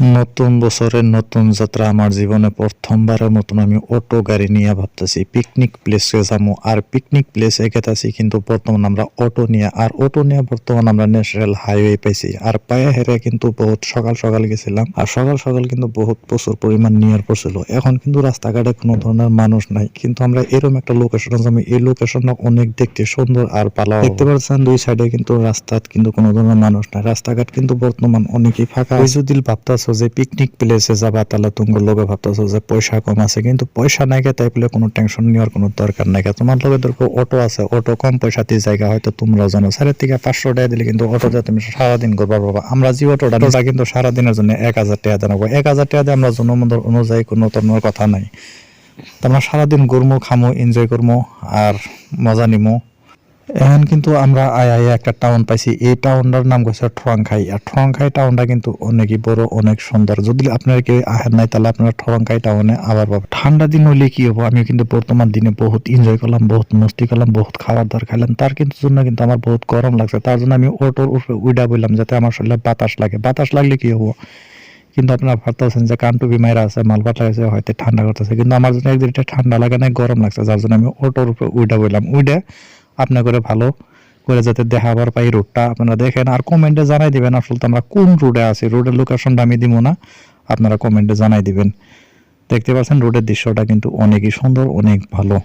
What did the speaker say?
নতুন বছরের নতুন যাত্রা আমার জীবনে প্রথমবারের মতন আমি অটো গাড়ি নিয়ে ভাবতেছি। পিকনিক প্লেসে যাব। আর পিকনিক প্লেসে গেতাছি কিন্তু বর্তমান আমরা অটো নিয়ে। আর অটো নিয়ে বর্তমান আমরা ন্যাশনাল হাইওয়ে পাইছি। আর পায়ে হেরে কিন্তু বহুত সকাল সকাল গেছিলাম। আর সকাল সকাল কিন্তু বহুত প্রচুর পরিমাণ নিয়ার পড়ছিল। এখন কিন্তু রাস্তাঘাটে কোনো ধরনের মানুষ নাই। কিন্তু আমরা এরকম একটা লোকেশন যাব। এই লোকেশনটা অনেক দেখতে সুন্দর আর পালা দেখতে পাচ্ছেন দুই সাইডে কিন্তু রাস্তাত কিন্তু কোনো ধরনের মানুষ নাই। রাস্তাঘাট কিন্তু বর্তমান অনেকই ফাঁকা। যদি ভাবতাছো যে পিকনিক প্লেসে যাবা, তাহলে তুমি লোকে ভাবতাছো যে পয়সা কম আছে, কিন্তু পয়সা নাই তাই বলে কোনো টেনশন নেওয়ার কোনো দরকার নাই। তোমার লগে দরকার অটো আছে অটো কম পয়সাতে জায়গা, হয়তো তোমরাও জানো। সাড়ে থেকে পাঁচশো টাকা দিলে কিন্তু অটোতে তুমি সারাদিন করবা পাবা আমরা যে অটোটা ওটা কিন্তু সারাদিনের জন্য এক হাজার টাকা দেবো এক হাজার টাকা দিয়ে আমরা জনমন্দর অনুযায়ী কোনো তোমার কথা নাই। তো আমরা সারাদিন ঘুরমো, খামো এনজয় করব আর মজা নিমো। এখন কিন্তু আমরা আয় একটা টাউন পাইছি। এই টাউনটার নাম হচ্ছে ঠোয়াংখাই আর ঠোয়াংখাই টাউনটা কিন্তু অনেকই বড়, অনেক সুন্দর। যদি আপনারা কেউ আহেন নাই, তাহলে আপনারা ঠোয়াংখাই টাউনে আবার পাবেন। ঠান্ডা দিন হলে কি হব? আমি কিন্তু বর্তমান দিনে বহুত এনজয় করলাম, বহুত মস্তি করলাম, বহুত খাবার দাবার খাইলাম। তার কিন্তু জন্য কিন্তু আমার বহুত গরম লাগছে। তার জন্য আমি অটোর উপরে উইডা বললাম যাতে আমার শরীরে বাতাস লাগে। বাতাস লাগলে কি হব? কিন্তু আপনারা ভাবতেছেন যে কান টুপি মাইরা আছে মালবাট লাগাইছে হয়তো ঠান্ডা করতেছে। কিন্তু আমার জন্য একদিন ঠান্ডা লাগে না গরম লাগছে। যার জন্য আমি অটোর উপরে উইডা বললাম উইডা আপনার করে ভালো করে যাতে দেখাবার পাই রুটটা আপনারা দেখেন। আর কমেন্টে জানাই দিবেন আসলে তো আমরা কোন রোডে আছি। রোডের লোকেশনটা আমি দিব না, আপনারা কমেন্টে জানাই দিবেন। দেখতে পাচ্ছেন রোডের দৃশ্যটা কিন্তু অনেকই সুন্দর, অনেক ভালো।